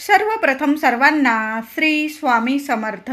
सर्वप्रथम सर्वांना श्री स्वामी समर्थ.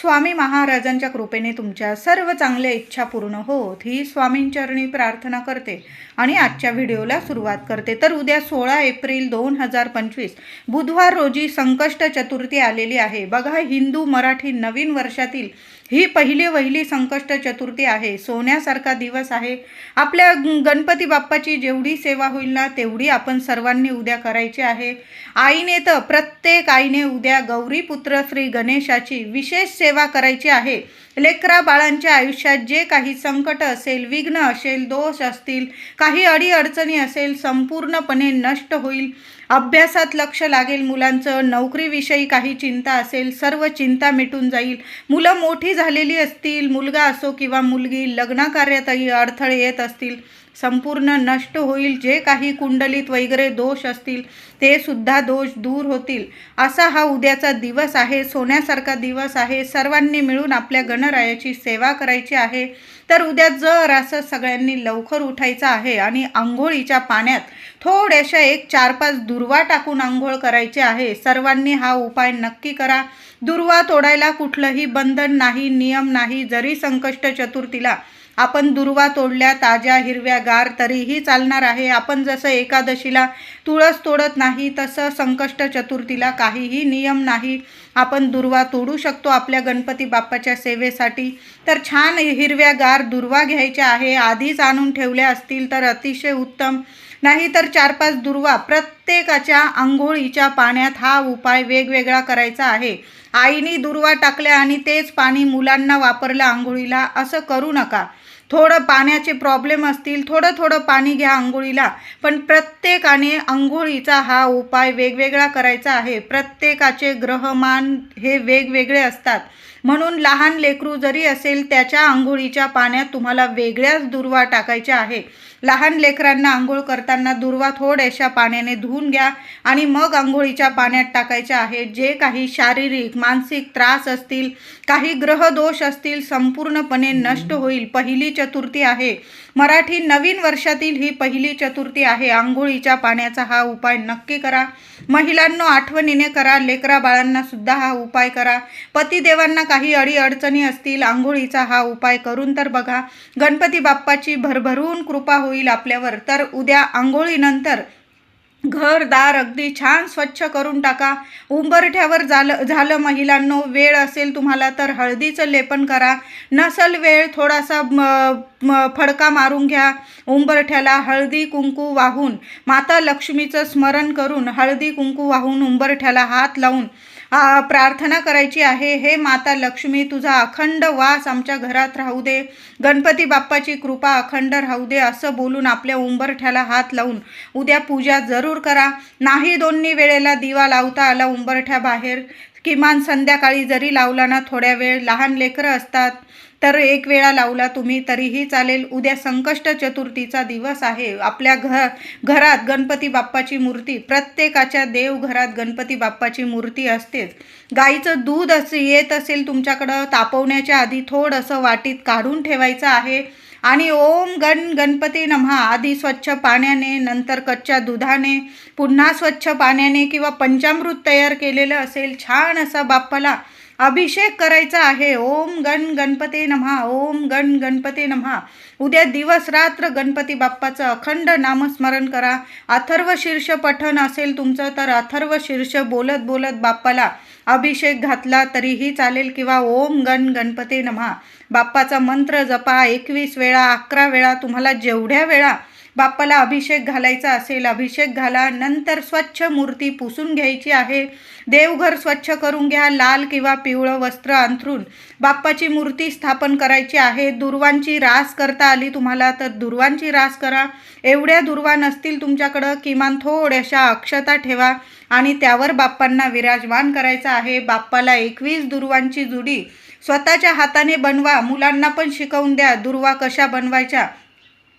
स्वामी महाराजांच्या कृपेने तुमच्या सर्व चांगल्या इच्छा पूर्ण होत. ही स्वामींचरणी प्रार्थना करते आणि आजच्या व्हिडिओला सुरुवात करते. तर उद्या सोळा एप्रिल दोन हजार पंचवीस बुधवार रोजी संकष्ट चतुर्थी आलेली आहे. बघा हिंदू मराठी नवीन वर्षातील ही पहिली वहिली संकष्ट चतुर्थी आहे. सोन्यासारखा दिवस आहे. आपल्या गणपती बाप्पाची जेवढी सेवा होईल ना तेवढी आपण सर्वांनी उद्या करायची आहे. आईने तर प्रत्येक आईने उद्या गौरीपुत्र श्री गणेशाची विशेष सेवा करायची आहे. लेकरा बाळांच्या आयुष्यात जे काही संकट असेल विघ्न असेल दोष असतील काही अडीअडचणी असेल संपूर्णपणे नष्ट होईल. अभ्यासात लक्ष लागेल मुलांचं नोकरीविषयी काही चिंता असेल सर्व चिंता मिटून जाईल. मुलं मोठी झालेली असतील मुलगा असो किंवा मुलगी लग्नकार्यातही अडथळे येत असतील. संपूर्ण नष्ट होईल. जे काही कुंडलीत वगैरे दोष असतील ते सुद्धा दोष दूर होतील. असा हा उद्याचा दिवस आहे. सोन्यासारखा दिवस आहे. सर्वांनी मिळून आपल्या गणरायाची सेवा करायची आहे. तर उद्या जर असं सगळ्यांनी लवकर उठायचं आहे आणि आंघोळीच्या पाण्यात थोड्याशा एक चार पाच दुर्वा टाकून आंघोळ करायची आहे सर्वांनी हा उपाय नक्की करा. दुर्वा तोडायला कुठलंही बंधन नाही नियम नाही. जरी संकष्ट चतुर्थीला आपण दुर्वा तोडल्या ताज्या हिरव्या गार तरीही चालणार आहे. आपण जसं एकादशीला तुळस तोडत नाही तसं संकष्ट चतुर्थीला काहीही नियम नाही. आपण दुर्वा तोडू शकतो आपल्या गणपती बाप्पाच्या सेवेसाठी. तर छान हिरव्या गार दुर्वा घ्यायच्या आहे. आधीच आणून ठेवल्या असतील तर अतिशय उत्तम. नाही तर चार पाच दुर्वा प्रत्येकाच्या आंघोळीच्या पाण्यात हा उपाय वेगवेगळा करायचा आहे. आईने दुर्वा टाकल्या आणि तेच पाणी मुलांना वापरलं आंघोळीला. असं करू नका. थोडं पाण्याचे प्रॉब्लेम असतील थोडं थोडं पाणी घ्या आंघोळीला. पण प्रत्येकाने आंघोळीचा हा उपाय वेगवेगळा करायचा आहे. प्रत्येकाचे ग्रहमान हे वेगवेगळे असतात. म्हणून लहान लेकरू जरी असेल त्याच्या आंघोळीच्या पाण्यात तुम्हाला वेगळ्याच दुर्वा टाकायच्या आहे. लहान लेकरांना आंघोळ करताना दुर्वा थोड्याशा पाण्याने धुवून घ्या आणि मग आंघोळीच्या पाण्यात टाकायच्या आहे. जे काही शारीरिक मानसिक त्रास असतील काही ग्रहदोष असतील संपूर्णपणे नष्ट होईल. पहिली चतुर्थी आहे. मराठी नवीन वर्षातील ही पहिली चतुर्थी आहे. आंघोळीच्या पाण्याचा हा उपाय नक्की करा. महिलांनो आठवणीने करा. लेकरा बाळांना सुद्धा हा उपाय करा. पतिदेवांना काही अडीअडचणी असतील आंघोळीचा हा उपाय करून तर बघा. गणपती बाप्पाची भरभरून कृपा हो होईल आपल्यावर. तर उद्या आंघोळीनंतर घरदार अगदी छान स्वच्छ करून टाका. उंबरठ्यावर झालं झालं महिलांनो वेळ असेल तुम्हाला तर हळदीचं लेपन करा. नसल वेळ थोडासा फडका मारून घ्या. उंबरठ्याला हळदी कुंकू वाहून माता लक्ष्मीचं स्मरण करून हळदी कुंकू वाहून उंबरठ्याला हात लावून प्रार्थना करायची आहे. हे माता लक्ष्मी तुझा अखंड वास आमच्या घरात राहू दे. गणपती बाप्पाची कृपा अखंड राहू दे असं बोलून आपल्या उंबरठ्याला हात लावून उद्या पूजा जरूर करा. नाही दोन्ही वेळेला दिवा लावता आला उंबरठ्या बाहेर किमान संध्याकाळी जरी लावला ना थोड्या वेळ. लहान लेकरं असतात. तर एक वेळा लावला तुम्ही तरीही चालेल. उद्या संकष्ट चतुर्थीचा दिवस आहे. आपल्या घर घरात गणपती बाप्पाची मूर्ती प्रत्येकाच्या देवघरात गणपती बाप्पाची मूर्ती असतेच. गाईचं दूध असं येत असेल तुमच्याकडं तापवण्याच्या आधी थोडंसं वाटीत काढून ठेवायचं आहे. आणि ओम गण गणपती नम्हा आधी स्वच्छ पाण्याने नंतर कच्च्या दुधाने पुन्हा स्वच्छ पाण्याने किंवा पंचामृत तयार केलेलं असेल छान असा बाप्पाला अभिषेक करायचा आहे. ओम गण गणपती नम्हा. ओम गण गणपती नम्हा. उद्या दिवस रात्र गणपती बाप्पाचं अखंड नामस्मरण करा. अथर्व शीर्ष पठण असेल तुमचं तर अथर्व शीर्ष बोलत बोलत बाप्पाला अभिषेक घातला तरीही चालेल किंवा ओम गण गणपती नम्हा. बाप्पाचा मंत्र जपा. एकवीस वेळा अकरा वेळा तुम्हाला जेवढ्या वेळा बाप्पाला अभिषेक घालायचा असेल अभिषेक घाला नंतर स्वच्छ मूर्ती पुसून घ्यायची आहे. देवघर स्वच्छ करून घ्या लाल किंवा पिवळं वस्त्र अंथरून. बाप्पाची मूर्ती स्थापन करायची आहे. दुर्वांची रास करता आली तुम्हाला तर दुर्वांची रास करा. एवढ्या दुर्वा नसतील तुमच्याकडं किमान थोड्याशा अक्षता ठेवा. आणि त्यावर बाप्पांना विराजमान करायचं आहे. बाप्पाला एकवीस दुर्वांची जुडी. स्वतःच्या हाताने बनवा. मुलांना पण शिकवून द्या. दुर्वा कशा बनवायच्या?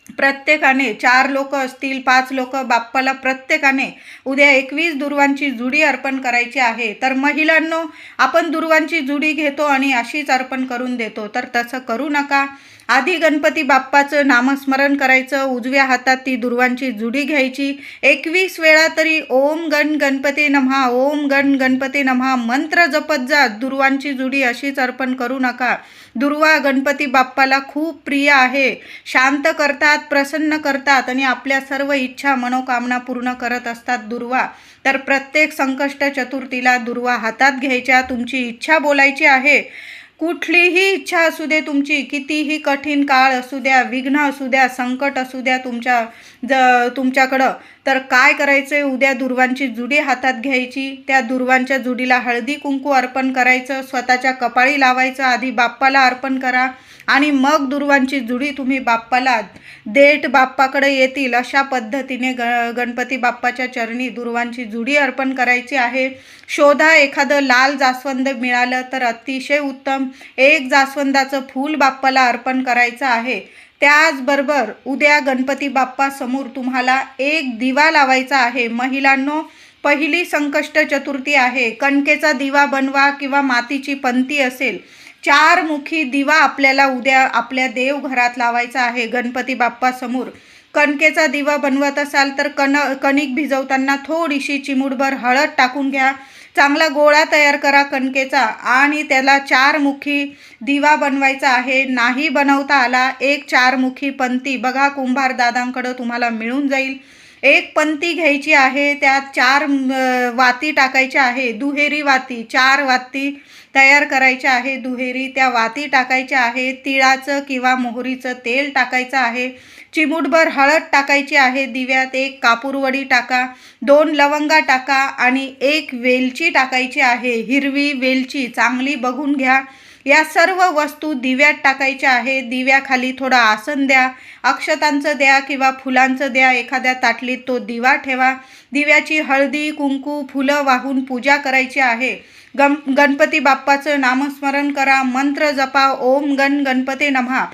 प्रत्येकाने चार लोक असतील पाच लोक बाप्पाला प्रत्येकाने उद्या एकवीस दुर्वांची जुडी अर्पण करायची आहे. तर महिलांनो आपण दुर्वांची जुडी घेतो आणि अशीच अर्पण करून देतो. तर तसं करू नका. आधी गणपती बाप्पाचं नामस्मरण करायचं. उजव्या हातात ती दुर्वांची जुडी घ्यायची. एकवीस वेळा तरी ओम गण गणपती नमहा ओम गण गणपती नमहा मंत्र जपत जा. दुर्वांची जुडी अशीच अर्पण करू नका. दुर्वा गणपती बाप्पाला खूप प्रिय आहे. शांत करतात प्रसन्न करतात आणि आपल्या सर्व इच्छा मनोकामना पूर्ण करत असतात दुर्वा. तर प्रत्येक संकष्ट चतुर्थीला दुर्वा हातात घ्यायच्या तुमची इच्छा बोलायची आहे. कुठलीही इच्छा असू दे तुमची कितीही कठीण काळ असू द्या विघ्न असू द्या संकट असू द्या तुमच्या ज तुमच्याकडं. तर काय करायचं आहे उद्या दुर्वांची जुडी हातात घ्यायची. त्या दुर्वांच्या जुडीला हळदी कुंकू अर्पण करायचं. स्वतःच्या कपाळी लावायचं. आधी बाप्पाला अर्पण करा. आणि मग दुर्वांची जुडी तुम्ही बाप्पाला देठ बाप्पाकडे येतील. अशा पद्धतीने ग गणपती बाप्पाच्या चरणी दुर्वांची जुडी अर्पण करायची आहे. शोधा एखादं लाल जास्वंद मिळालं तर अतिशय उत्तम. एक जास्वंदाचं फूल बाप्पाला अर्पण करायचं आहे. त्याचबरोबर उद्या गणपती बाप्पा समोर तुम्हाला एक दिवा लावायचा आहे. महिलांनो पहिली संकष्ट चतुर्थी आहे. कणकेचा दिवा बनवा किंवा मातीची पंती असेल चार मुखी दिवा आपल्याला उद्या आपल्या देवघरात लावायचा आहे. गणपती बाप्पासमोर कणकेचा दिवा बनवत असाल तर कण कणिक भिजवताना थोडीशी चिमुडभर हळद टाकून घ्या. चांगला गोळा तयार करा कणकेचा. आणि त्याला चारमुखी दिवा बनवायचा आहे. नाही बनवता आला. एक चारमुखी पंती. बघा कुंभार दादांकडं तुम्हाला मिळून जाईल. एक पंती घ्यायची आहे. त्यात चार वाती टाकायच्या आहे. दुहेरी वाती. चार वाती तयार करायच्या आहे. दुहेरी त्या वाती टाकायच्या आहे. तिळाचं किंवा मोहरीचं तेल टाकायचं आहे. चिमूटभर हळद टाकायची आहे दिव्यात एक कापूरवडी टाका दोन लवंगा टाका आणि एक वेलची टाकायची आहे. हिरवी वेलची चांगली बघून घ्या. या सर्व वस्तू दिव्यात टाकायच्या आहे. दिव्याखाली थोडं आसन द्या. अक्षतांचं द्या किंवा फुलांचं द्या. एखाद्या ताटलीत तो दिवा ठेवा. दिव्याची हळदी कुंकू फुलं वाहून पूजा करायची आहे. गम गणपती बाप्पाचं नामस्मरण करा. मंत्र जपा. ओम गण गणपती नमहा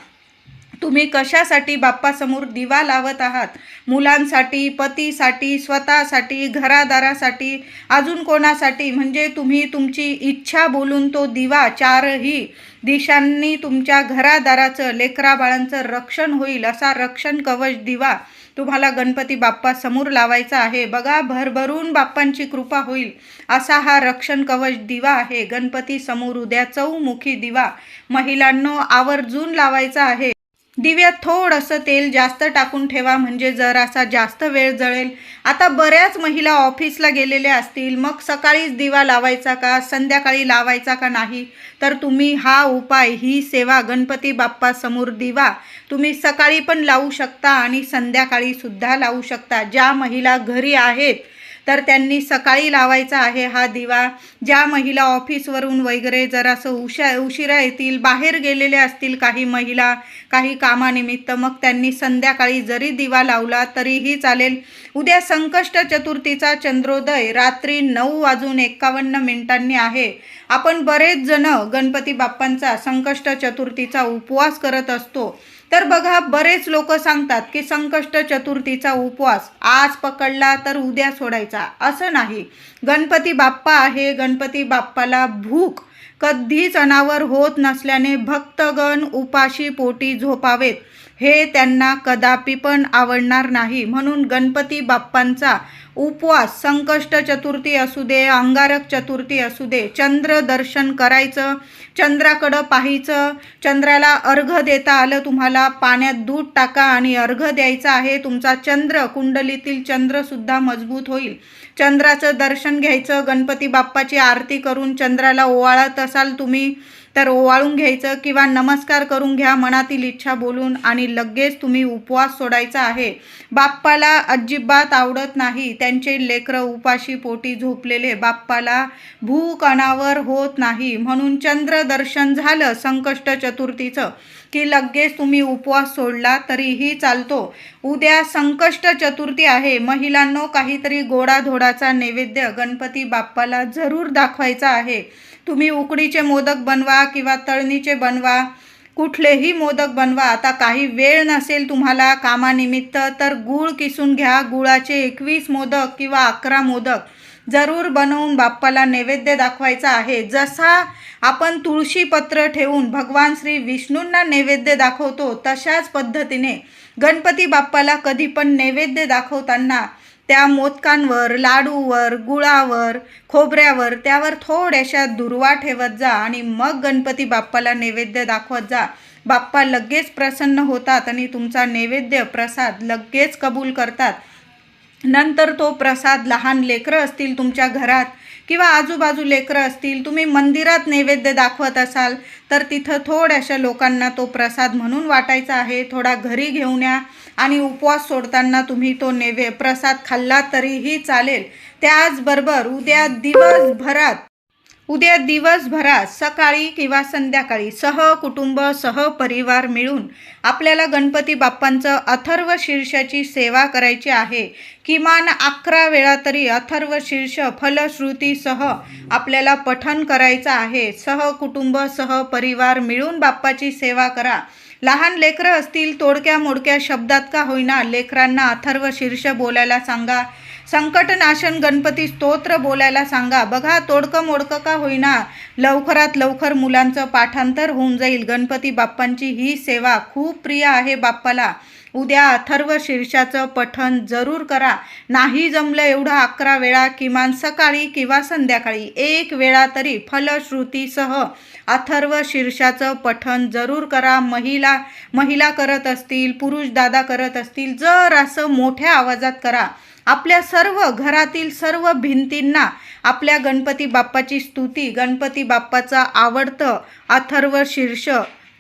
तुम्ही कशासाठी बाप्पासमोर दिवा लावत आहात? मुलांसाठी पतीसाठी स्वतःसाठी घरादारासाठी अजून कोणासाठी? म्हणजे तुम्ही तुमची इच्छा बोलून तो दिवा चारही दिशांनी तुमच्या घरादाराचं लेकरा बाळांचं रक्षण होईल असा रक्षण कवच दिवा तुम्हाला गणपती बाप्पा समोर लावायचा आहे. बघा भरभरून बाप्पांची कृपा होईल असा हा रक्षण कवच दिवा आहे. गणपती समोर उद्या चौमुखी दिवा महिलांनो आवर्जून लावायचा आहे. दिव्यात थोडंसं तेल जास्त टाकून ठेवा म्हणजे जरासा जास्त वेळ जळेल. आता बऱ्याच महिला ऑफिसला गेलेल्या असतील. मग सकाळीच दिवा लावायचा का संध्याकाळी लावायचा का नाही? तर तुम्ही हा उपाय ही सेवा गणपती बाप्पासमोर दिवा. तुम्ही सकाळी पण लावू शकता आणि संध्याकाळीसुद्धा लावू शकता. ज्या महिला घरी आहेत तर त्यांनी सकाळी लावायचा आहे हा दिवा. ज्या महिला ऑफिसवरून वगैरे जरासं उशा उशिरा येतील बाहेर गेलेले असतील काही महिला काही कामानिमित्त मग त्यांनी संध्याकाळी जरी दिवा लावला तरीही चालेल. उद्या संकष्ट चतुर्थीचा चंद्रोदय रात्री नऊ वाजून एकावन्न मिनिटांनी आहे. आपण बरेच जण गणपती बाप्पांचा संकष्ट चतुर्थीचा उपवास करत असतो. तर बघा बरेच लोक सांगतात की संकष्ट चतुर्थीचा उपवास आज पकडला तर उद्या सोडायचा. असं नाही. गणपती बाप्पा आहे गणपती बाप्पाला भूक कधीच अनावर होत नसल्याने भक्तगण उपाशी पोटी झोपावेत. हे त्यांना कदापि पण आवडणार नाही. म्हणून गणपती बाप्पांचा उपवास संकष्ट चतुर्थी असू दे अंगारक चतुर्थी असू दे चंद्र दर्शन करायचं चंद्राकडं पाहायचं चंद्राला अर्घ देता आलं तुम्हाला पाण्यात दूध टाका आणि अर्घ द्यायचा आहे तुमचा चंद्र कुंडलीतील चंद्रसुद्धा मजबूत होईल. चंद्राचं दर्शन घ्यायचं गणपती बाप्पाची आरती करून चंद्राला ओवाळत असाल तुम्ही तर ओवाळून घ्यायचं किंवा नमस्कार करून घ्या मनातील इच्छा बोलून आणि लगेच तुम्ही उपवास सोडायचा आहे. बाप्पाला अजिबात आवडत नाही. त्यांचे लेकरं उपाशी पोटी झोपलेले. बाप्पाला भूक अनावर होत नाही. म्हणून चंद्रदर्शन झालं संकष्ट चतुर्थीचं. की लगेच तुम्ही उपवास सोडला तरीही चालतो. उद्या संकष्ट चतुर्थी आहे. महिलांनो काहीतरी गोडाधोडाचा नैवेद्य गणपती बाप्पाला जरूर दाखवायचा आहे. तुम्ही उकडीचे मोदक बनवा किंवा तळणीचे बनवा. कुठलेही मोदक बनवा. आता काही वेळ नसेल तुम्हाला कामानिमित्त तर गूळ किसून घ्या. गुळाचे एकवीस मोदक किंवा अकरा मोदक. जरूर बनवून बाप्पाला नैवेद्य दाखवायचा आहे. जसा आपण तुळशीपत्र ठेवून भगवान श्री विष्णूंना नैवेद्य दाखवतो तशाच पद्धतीने गणपती बाप्पाला कधी पण नैवेद्य दाखवताना त्या मोदकांवर लाडूवर गुळावर खोबऱ्यावर त्यावर थोड्याशा दुर्वा ठेवत जा आणि मग गणपती बाप्पाला नैवेद्य दाखवत जा. बाप्पा लगेच प्रसन्न होतात आणि तुमचा नैवेद्य प्रसाद लगेच कबूल करतात. नंतर तो प्रसाद लहान लेकरं असतील तुमच्या घरात किंवा आजूबाजू लेकरं असतील तुम्ही मंदिरात नैवेद्य दाखवत असाल तर तिथं थोड्याशा लोकांना तो प्रसाद म्हणून वाटायचा आहे. थोडा घरी घेऊन या आणि उपवास सोडताना तुम्ही तो नैवे प्रसाद खाल्ला तरीही चालेल. त्याचबरोबर उद्या दिवसभरात उद्या दिवसभरात सकाळी किंवा संध्याकाळी सह कुटुंब सह परिवार मिळून आपल्याला गणपती बाप्पांचं अथर्व शीर्षाची सेवा करायची आहे. किमान अकरा वेळा तरी अथर्व शीर्ष फलश्रुतीसह आपल्याला पठन करायचं आहे. सह कुटुंब सह परिवार मिळून बाप्पाची सेवा करा. लहान लेकरं असतील तोडक्या मोडक्या शब्दात का होईना लेकरांना अथर्व शीर्ष बोलायला सांगा. संकटनाशन गणपती स्तोत्र बोलायला सांगा. बघा तोडकं मोडकं का होईना? लवकरात लवकर मुलांचं पाठांतर होऊन जाईल. गणपती बाप्पांची ही सेवा खूप प्रिय आहे बाप्पाला. उद्या अथर्व शीर्षाचं पठण जरूर करा. नाही जमलं एवढं अकरा वेळा किमान सकाळी किंवा संध्याकाळी. एक वेळा तरी फलश्रुतीसह अथर्व शीर्षाचं पठण जरूर करा. महिला महिला करत असतील पुरुष दादा करत असतील जर असं मोठ्या आवाजात करा. आपल्या सर्व घरातील सर्व भिंतींना आपल्या गणपती बाप्पाची स्तुती गणपती बाप्पाचं आवडतं अथर्व शीर्ष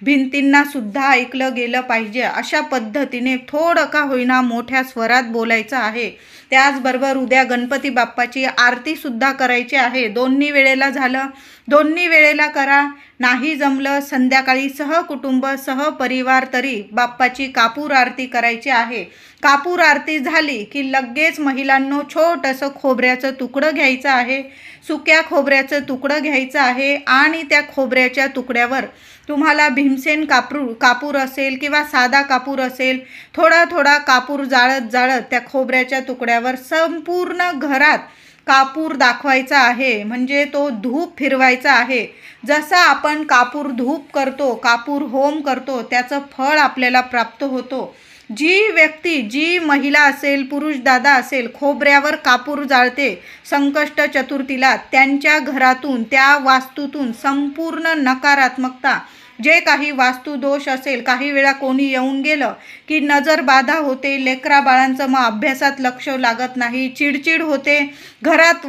भिंतींना सुद्धा ऐकलं गेलं पाहिजे. अशा पद्धतीने थोडं का होईना मोठ्या स्वरात बोलायचं आहे. त्याचबरोबर उद्या गणपती बाप्पाची आरतीसुद्धा करायची आहे. दोन्ही वेळेला झालं. दोन्ही वेळेला करा. नाही जमलं संध्याकाळी सहकुटुंब सहपरिवार तरी बाप्पाची कापूर आरती करायची आहे. कापूर आरती झाली की लगेच महिलांनो छोटंसं खोबऱ्याचं तुकडं घ्यायचं आहे. सुक्या खोबऱ्याचं तुकडं घ्यायचं आहे आणि त्या खोबऱ्याच्या तुकड्यावर तुम्हाला भीमसेन कापूर कापूर असेल किंवा साधा कापूर असेल थोडा थोडा कापूर जाळत जाळत त्या खोबऱ्याच्या तुकड्यावर संपूर्ण घरात कापूर दाखवायचा आहे. म्हणजे तो धूप फिरवायचा आहे. जसा आपण कापूर धूप करतो कापूर होम करतो त्याचं फळ आपल्याला प्राप्त होतो. जी व्यक्ती जी महिला असेल पुरुष दादा असेल खोबऱ्यावर कापूर जाळते संकष्ट चतुर्थीला त्यांच्या घरातून त्या वास्तूतून संपूर्ण नकारात्मकता जे काही वास्तुदोष असेल काही वेळा कोणी येऊन गेलं की नजर बाधा होते लेकरा बाळांचं मग अभ्यासात लक्ष लागत नाही चिडचिड होते. घरात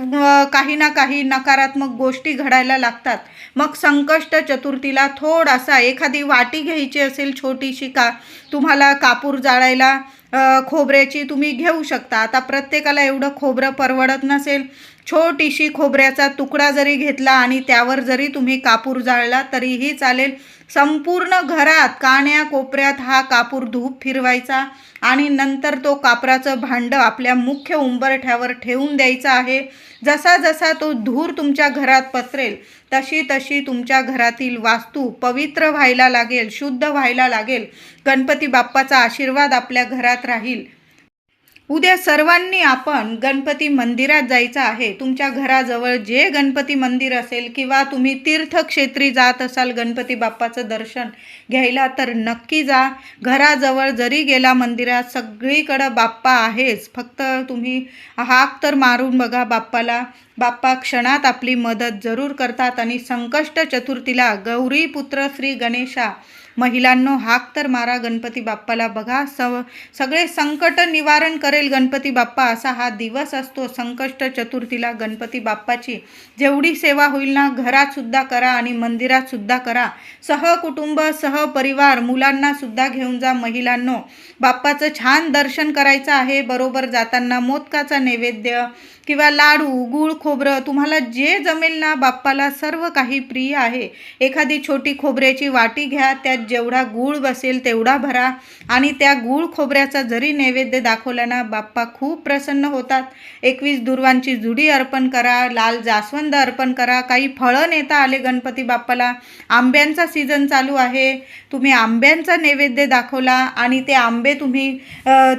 काही ना काही नकारात्मक गोष्टी घडायला लागतात. मग संकष्ट चतुर्थीला थोडासा एखादी वाटी घ्यायची असेल छोटीशी का तुम्हाला कापूर जाळायला खोबऱ्याची तुम्ही घेऊ शकता. आता प्रत्येकाला एवढं खोबरं परवडत नसेल. छोटीशी खोबऱ्याचा तुकडा जरी घेतला आणि त्यावर जरी तुम्ही कापूर जाळला तरीही चालेल. संपूर्ण घरात काण्या कोपऱ्यात हा कापूर धूप फिरवायचा आणि नंतर तो कापराचं भांडं आपल्या मुख्य उंबरठ्यावर ठेवून द्यायचं आहे. जसा जसा तो धूर तुमच्या घरात पसरेल तशी तशी तुमच्या घरातील वास्तू पवित्र व्हायला लागेल शुद्ध व्हायला लागेल. गणपती बाप्पाचा आशीर्वाद आपल्या घरात राहील. उद्या सर्वांनी आपण गणपती मंदिरात जायचं आहे. तुमच्या घराजवळ जे गणपती मंदिर असेल किंवा तुम्ही तीर्थक्षेत्री जात असाल गणपती बाप्पाचं दर्शन घ्यायला तर नक्की जा. घराजवळ जरी गेला मंदिरात सगळीकडं बाप्पा आहेच. फक्त तुम्ही हाक तर मारून बघा बाप्पाला. बाप्पा क्षणात आपली मदत जरूर करतात आणि संकष्ट चतुर्थीला गौरीपुत्र श्री गणेशा महिलांनो हाक तर मारा गणपती बाप्पाला बघा. सव सगळे संकट निवारण करेल गणपती बाप्पा असा हा दिवस असतो. संकष्ट चतुर्थीला गणपती बाप्पाची जेवढी सेवा होईल ना घरातसुद्धा करा आणि मंदिरातसुद्धा करा. सहकुटुंब सहपरिवार मुलांनासुद्धा घेऊन जा महिलांनो. बाप्पाचं छान दर्शन करायचं आहे. बरोबर जाताना मोदकाचा नैवेद्य किंवा लाडू गूळ खोबरं तुम्हाला जे जमेल ना बाप्पाला सर्व काही प्रिय आहे. एखादी छोटी खोबऱ्याची वाटी घ्या त्यात जेवढा गूळ बसेल तेवढा भरा. आणि त्या गूळ खोबऱ्याचा जरी नैवेद्य दाखवला ना बाप्पा खूप प्रसन्न होतात. एकवीस दुर्वांची जुडी अर्पण करा लाल जास्वंद अर्पण करा. काही फळं नेता आले गणपती बाप्पाला. आंब्यांचा सीझन चालू आहे. तुम्ही आंब्यांचा नैवेद्य दाखवला आणि ते आंबे तुम्ही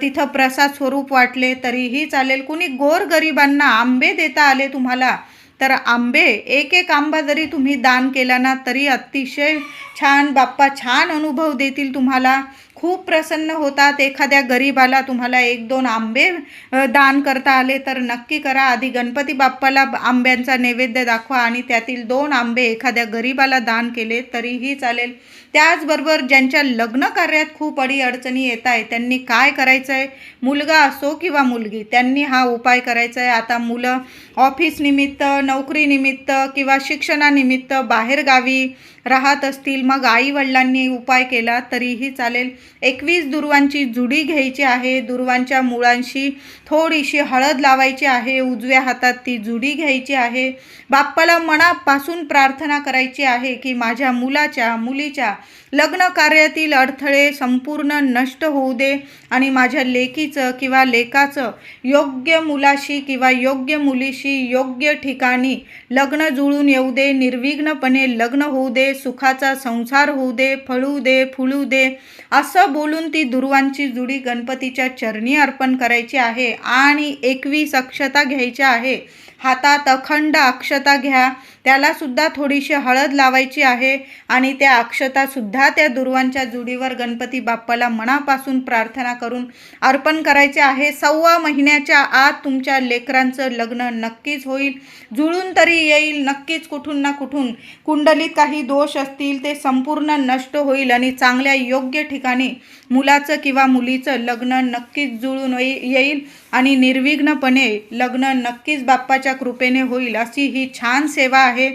तिथं प्रसाद स्वरूप वाटले तरीही चालेल. कुणी गोरगरिबांना आंबे देता आले तुम्हाला तर आंबे एक एक आंबा जरी तुम्ही दान केला ना तरी अतिशय छान बाप्पा छान अनुभव देतील तुम्हाला. खूप प्रसन्न होतात एखाद्या गरीबाला तुम्हाला एक दोन आंबे दान करता आले तर नक्की करा. आधी गणपती बाप्पाला आंब्यांचा नैवेद्य दाखवा आणि त्यातील दोन आंबे एखाद्या गरीबाला दान केले तरीही चालेल. त्याचबरोबर ज्यांच्या लग्न कार्यात खूप अडीअडचणी येत आहे त्यांनी काय करायचं आहे मुलगा असो किंवा मुलगी त्यांनी हा उपाय करायचा आहे आता मुलं ऑफिस निमित्त नोकरीनिमित्त किंवा शिक्षणानिमित्त बाहेरगावी राहत असतील मग आईवडिलांनी उपाय केला तरीही चालेल. एकवीस दुर्वांची जुडी घ्यायची आहे. दुर्वांच्या मुळांशी थोडीशी हळद लावायची आहे. उजव्या हातात ती जुडी घ्यायची आहे. बाप्पाला मनापासून प्रार्थना करायची आहे की माझ्या मुलाच्या मुलीच्या लग्न कार्यातील अडथळे संपूर्ण नष्ट होऊ दे आणि माझ्या लेकीचं किंवा लेकाचं योग्य मुलाशी किंवा योग्य मुलीशी योग्य ठिकाणी लग्न जुळून येऊ दे निर्विघ्नपणे लग्न होऊ दे सुखाचा संसार होऊ दे फळू दे फुलू दे असं बोलून ती दुर्वांची जुडी गणपतीच्या चरणी अर्पण करायची आहे आणि एकवीस अक्षता घ्यायच्या आहे. हातात अखंड अक्षता घ्या. त्याला सुद्धा थोडीशी हळद लावायची आहे आणि त्या अक्षतासुद्धा त्या दुर्वांच्या जुडीवर गणपती बाप्पाला मनापासून प्रार्थना करून अर्पण करायचे आहे. सव्वा महिन्याच्या आत तुमच्या लेकरांचं लग्न नक्कीच होईल. जुळून तरी येईल. नक्कीच कुठून ना कुठून कुंडलीत काही दोष असतील ते संपूर्ण नष्ट होईल आणि चांगल्या योग्य ठिकाणी मुलाचं किंवा मुलीचं लग्न नक्कीच जुळून येईल आणि निर्विघ्नपणे लग्न नक्कीच बाप्पाच्या कृपेने होईल अशी ही छान सेवा आहे.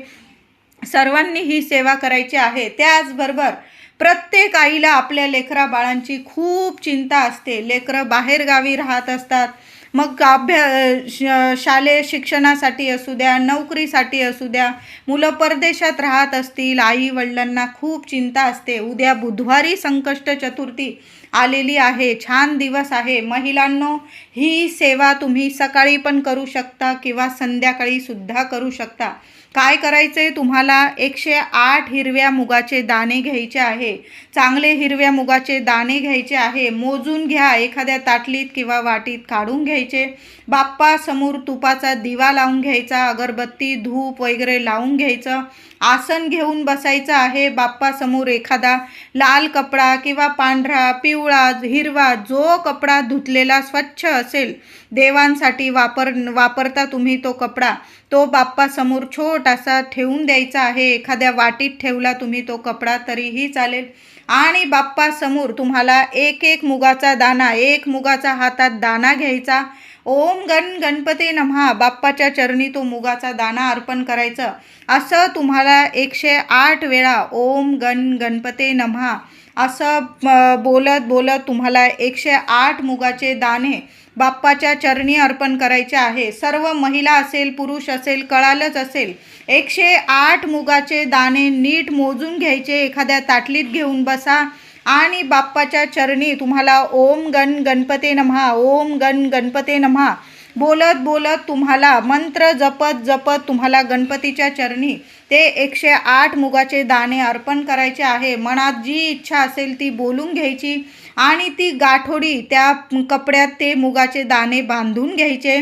सर्वांनी ही सेवा करायची आहे. त्याचबरोबर प्रत्येक आईला आपल्या लेकरा बाळांची खूप चिंता असते. लेकरं बाहेरगावी राहत असतात. मग अभ्या श शालेय शिक्षणासाठी असू द्या नोकरीसाठी असू द्या मुलं परदेशात राहत असतील आई वडिलांना खूप चिंता असते. उद्या बुधवारी संकष्ट चतुर्थी आलेली आहे. छान दिवस आहे. महिलांनो ही सेवा तुम्ही सकाळी पण करू शकता किंवा संध्याकाळी सुद्धा करू शकता. काय करायचं आहे तुम्हाला एकशे आठ हिरव्या मुगाचे दाणे घ्यायचे आहे. चांगले हिरव्या मुगाचे दाणे घ्यायचे आहे मोजून घ्या एखाद्या ताटलीत किंवा वाटीत काढून घ्यायचे. बाप्पा समोर तुपाचा दिवा लावून घ्यायचा अगरबत्ती धूप वगैरे लावून घ्यायचं. आसन घेऊन बसायचं आहे बाप्पा समोर एखादा लाल कपडा किंवा पांढरा पिवळा हिरवा जो कपडा धुतलेला स्वच्छ असेल देवांसाठी वापर वापरता तुम्ही तो कपडा. तो बाप्पा समोर छोटासा ठेवून द्यायचा आहे एखाद्या वाटीत ठेवला तुम्ही तो कपडा तरीही चालेल. आणि बाप्पा समोर तुम्हाला एक एक मुगाचा दाना एक मुगाचा हातात दाना घ्यायचा. ओम गण गणपती नमहा. बाप्पाच्या चरणी तो मुगाचा दाना अर्पण करायचं. असं तुम्हाला एकशे आठ वेळा ओम गण गणपते नमहा. असं बोलत बोलत तुम्हाला एकशे आठ मुगाचे दाणे बाप्पाच्या चरणी अर्पण करायचे आहे. सर्व महिला असेल पुरुष असेल कळालंच असेल. एकशे आठ मुगाचे दाणे नीट मोजून घ्यायचे. एखाद्या ताटलीत घेऊन बसा. आणि बाप्पाच्या चरणी तुम्हाला ओम गण गणपते नमहा. ओम गण गणपते नमहा. बोलत बोलत तुम्हाला मंत्र जपत जपत तुम्हाला गणपतीच्या चरणी ते एकशे आठ मुगाचे दाणे अर्पण करायचे आहे. मनात जी इच्छा असेल ती बोलून घ्यायची. आणि ती गाठोडी त्या कपड्यात ते मुगाचे दाणे बांधून घ्यायचे.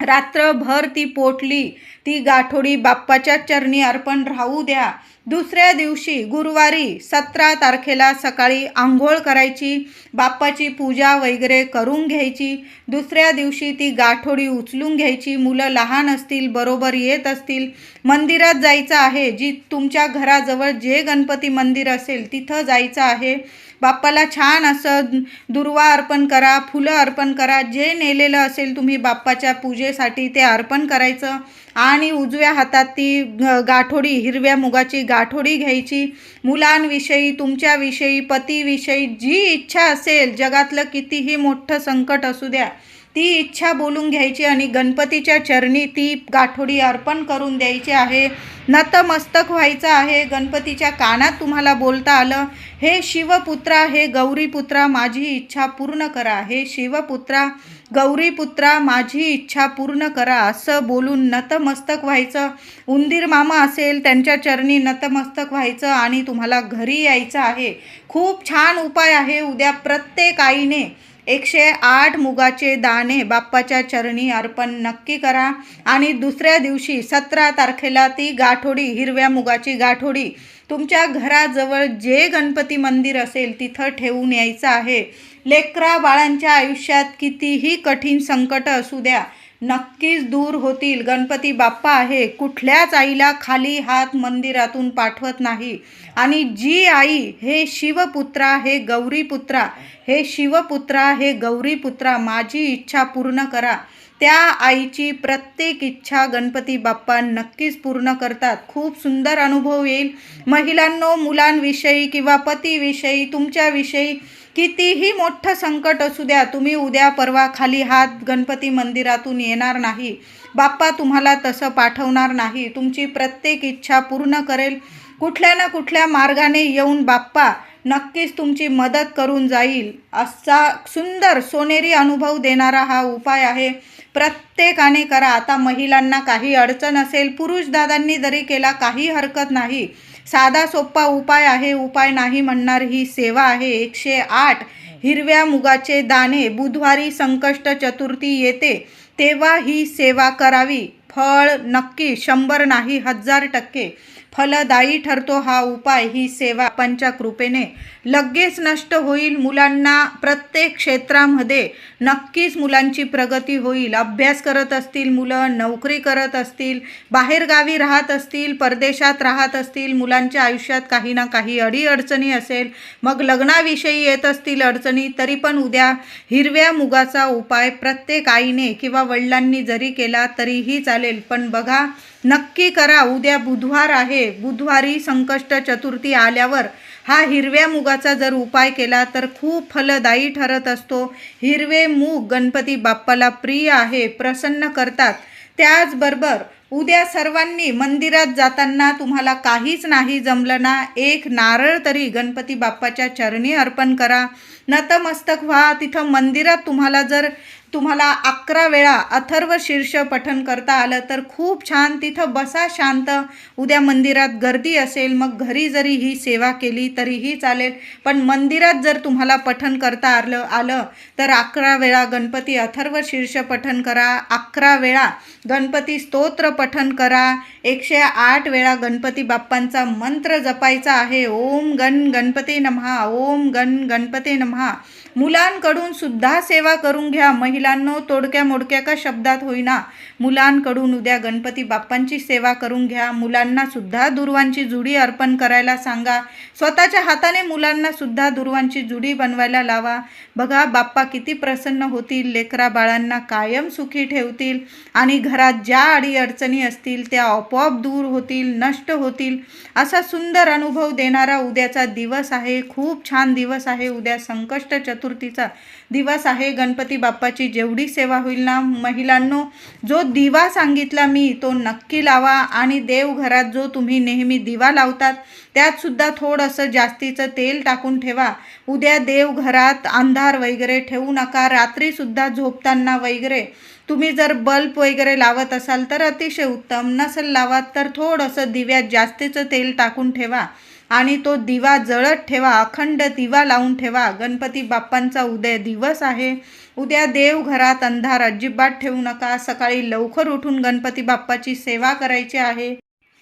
रात्रभर ती पोटली ती गाठोडी बाप्पाच्या चरणी अर्पण राहू द्या. दुसऱ्या दिवशी गुरुवारी सतरा तारखेला सकाळी आंघोळ करायची बाप्पाची पूजा वगैरे करून घ्यायची. दुसऱ्या दिवशी ती गाठोडी उचलून घ्यायची. मुलं लहान असतील बरोबर येत असतील. मंदिरात जायचं आहे. जी तुमच्या घराजवळ जे गणपती मंदिर असेल तिथं जायचं आहे. बाप्पाला छान असं दुर्वा अर्पण करा फुलं अर्पण करा जे नेलेलं असेल तुम्ही बाप्पाच्या पूजेसाठी ते अर्पण करायचं. आणि उजव्या हातात ती गाठोडी हिरव्या मुगाची गाठोडी घ्यायची. मुलांविषयी तुमच्याविषयी पतीविषयी जी इच्छा असेल जगातलं कितीही मोठं संकट असू द्या ती इच्छा बोलून घ्यायची आणि गणपतीच्या चरणी ती गाठोडी अर्पण करून द्यायची आहे. नतमस्तक व्हायचं आहे. गणपतीच्या कानात तुम्हाला बोलता आलं हे शिवपुत्रा हे गौरीपुत्रा माझी इच्छा पूर्ण करा. हे शिवपुत्रा गौरीपुत्रा माझी इच्छा पूर्ण करा. असं बोलून नतमस्तक व्हायचं. उंदीर मामा असेल त्यांच्या चरणी नतमस्तक व्हायचं आणि तुम्हाला घरी यायचं आहे. खूप छान उपाय आहे उद्या प्रत्येक आईने एकशे आठ मुगाचे दाणे बाप्पाच्या चरणी अर्पण नक्की करा. आणि दुसऱ्या दिवशी सतरा तारखेला ती गाठोडी हिरव्या मुगाची गाठोडी तुमच्या घराजवळ जे गणपती मंदिर असेल तिथं ठेवून यायचं आहे. लेकरा बाळांच्या आयुष्यात कितीही कठीण संकट असू द्या नक्कीच दूर होतील. गणपती बाप्पा आहे. कुठल्याच आईला खाली हात मंदिरातून पाठवत नाही. आणि जी आई हे शिवपुत्रा हे गौरीपुत्रा हे शिवपुत्रा हे गौरीपुत्रा माझी इच्छा पूर्ण करा. त्या आईची प्रत्येक इच्छा गणपती बाप्पा नक्कीच पूर्ण करतात. खूप सुंदर अनुभव येईल. महिलांनो मुलांविषयी किंवा पतीविषयी तुमच्याविषयी कितीही मोठं संकट असू द्या तुम्ही उद्या परवा खाली हात गणपती मंदिरातून येणार नाही. बाप्पा तुम्हाला तसं पाठवणार नाही. तुमची प्रत्येक इच्छा पूर्ण करेल. कुठल्या ना कुठल्या मार्गाने येऊन बाप्पा नक्कीच तुमची मदत करून जाईल. असा सुंदर सोनेरी अनुभव देणारा हा उपाय आहे. प्रत्येकाने करा. आता महिलांना काही अडचण असेल पुरुष दादांनी जरी केला काही हरकत नाही. साधा सोपा उपाय आहे उपाय नाही म्हणणार ही सेवा आहे. एकशे आठ हिरव्या मुगाचे दाणे बुधवारी संकष्ट चतुर्थी येते. तेव्हा ही सेवा करावी. फळ नक्की शंभर नाही हजार टक्के. फलदायी ठरतो हा उपाय ही सेवा पंच्या कृपेने. लगेच नष्ट होईल मुलांना प्रत्येक क्षेत्रामध्ये. नक्कीच मुलांची प्रगती होईल. अभ्यास करत असतील मुलं नोकरी करत असतील बाहेरगावी राहत असतील परदेशात राहत असतील मुलांच्या आयुष्यात काही ना काही अडीअडचणी असेल. मग लग्नाविषयी येत असतील अडचणी तरी पण उद्या हिरव्या मुगाचा उपाय प्रत्येक आईने किंवा वडिलांनी जरी केला तरीही चालेल. पण बघा नक्की करा उद्या बुधवार आहे. बुधवारी संकष्ट चतुर्थी आल्यावर हा हिरव्या मुगाचा जर उपाय केला तर खूप फलदायी ठरत असतो. हिरवे मूग गणपती बाप्पाला प्रिय आहे प्रसन्न करतात. त्याचबरोबर उद्या सर्वांनी मंदिरात जाताना तुम्हाला काहीच नाही जमलं ना एक नारळ तरी गणपती बाप्पाच्या चरणी अर्पण करा. नतमस्तक व्हा तिथं मंदिरात तुम्हाला जर तुम्हाला अकरा वेळा अथर्व शीर्ष पठन करता आलं तर खूप छान. तिथं बसा शांत. उद्या मंदिरात गर्दी असेल मग घरी जरी ही सेवा केली तरीही चालेल. पण मंदिरात जर तुम्हाला पठन करता आलं आलं तर अकरा वेळा गणपती अथर्व शीर्ष पठन करा. अकरा वेळा गणपती स्तोत्र पठन करा. एकशे आठ वेळा गणपती बाप्पांचा मंत्र जपायचा आहे. ओम गण गणपती नमहा ओम गण गणपती नमहा मुलांकडून सुद्धा सेवा करून घ्या. महिलांनो तोडक्या मोडक्या का शब्दात होईना. मुलांकडून उद्या गणपती बाप्पांची सेवा करून घ्या. मुलांना सुद्धा दुर्वांची जुडी अर्पण करायला सांगा. स्वतःच्या हाताने मुलांना सुद्धा दुर्वांची जुडी बनवायला लावा. बघा बाप्पा किती प्रसन्न होतील. लेकरा बाळांना कायम सुखी ठेवतील. आणि घरात ज्या अडीअडचणी असतील त्या आपोआप दूर होतील नष्ट होतील. असा सुंदर अनुभव देणारा उद्याचा दिवस आहे. खूप छान दिवस आहे. उद्या संकष्ट चतुर्थीचा दिवस आहे. गणपती बाप्पाची जेवढी सेवा होईल ना महिलांनो जो दिवा सांगितला मी तो नक्की लावा. आणि देवघरात जो तुम्ही नेहमी दिवा लावतात त्यात सुद्धा थोडंसं जास्तीचं तेल टाकून ठेवा. उद्या देवघरात अंधार वगैरे ठेवू नका रात्रीसुद्धा झोपताना वगैरे. तुम्ही जर बल्ब वगैरे लावत असाल तर अतिशय उत्तम नसेल लावत तर थोडंसं दिव्यात जास्तीचं तेल टाकून ठेवा. आणि तो दिवा जळत ठेवा अखंड दिवा लावून ठेवा. गणपती बाप्पांचा उदय दिवस आहे. उद्या देवघरात अंधार अजिबात ठेवू नका. सकाळी लवकर उठून गणपती बाप्पाची सेवा करायची आहे.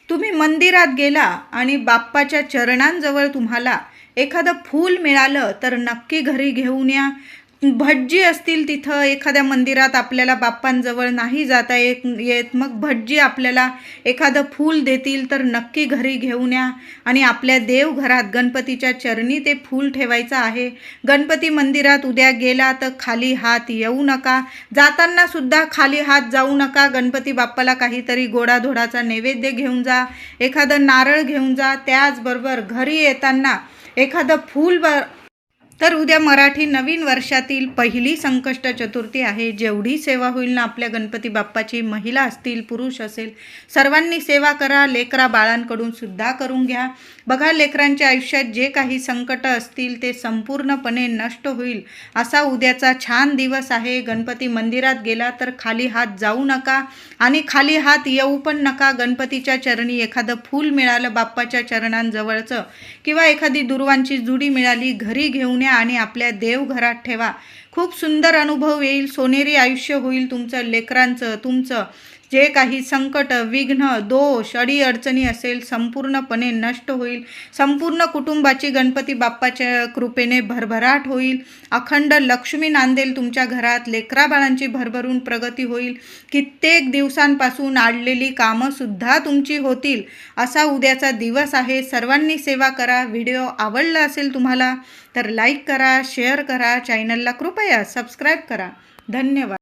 तुम्ही मंदिरात गेला आणि बाप्पाच्या चरणांजवळ तुम्हाला एखादं फूल मिळालं तर नक्की घरी घेऊन या. भटजी असतील तिथं एखाद्या मंदिरात आपल्याला बाप्पांजवळ नाही जाता येत येत. मग भटजी आपल्याला एखादं फूल देतील तर नक्की घरी घेऊन या. आणि आपल्या देवघरात गणपतीच्या चरणी ते फूल ठेवायचं आहे. गणपती मंदिरात उद्या गेला तर खाली हात येऊ नका. जाताना सुद्धा खाली हात जाऊ नका. गणपती बाप्पाला काहीतरी गोडाधोडाचा नैवेद्य घेऊन जा. एखादं नारळ घेऊन जा. त्याचबरोबर घरी येताना एखादं फूल ब तर उद्या मराठी नवीन वर्षातील पहिली संकष्ट चतुर्थी आहे. जेवढी सेवा होईल ना आपल्या गणपती बाप्पाची महिला असतील पुरुष असेल सर्वांनी सेवा करा लेकरा बाळांकडून सुद्धा करून घ्या. बघा लेकरांच्या आयुष्यात जे काही संकट असतील ते संपूर्णपणे नष्ट होईल असा उद्याचा छान दिवस आहे. गणपती मंदिरात गेला तर खाली हात जाऊ नका आणि खाली हात येऊ पण नका. गणपतीच्या चरणी एखादं फूल मिळालं बाप्पाच्या चरणांजवळचं किंवा एखादी दुर्वांची जुडी मिळाली घरी घेऊन या आणि आपल्या देवघरात ठेवा. खूप सुंदर अनुभव येईल. सोनेरी आयुष्य होईल तुमचं लेकरांचं तुमचं. जे काही संकट विघ्न दोष अडीअडचणी असेल संपूर्णपणे नष्ट होईल. संपूर्ण कुटुंबाची गणपती बाप्पाच्या कृपेने भरभराट होईल. अखंड लक्ष्मी नांदेल तुमच्या घरात लेकराबाळांची भरभरून प्रगती होईल. कित्येक दिवसांपासून आडलेली कामंसुद्धा तुमची होतील. असा उद्याचा दिवस आहे. सर्वांनी सेवा करा. व्हिडिओ आवडला असेल तुम्हाला तर लाईक करा शेअर करा चॅनलला कृपया सबस्क्राईब करा. धन्यवाद.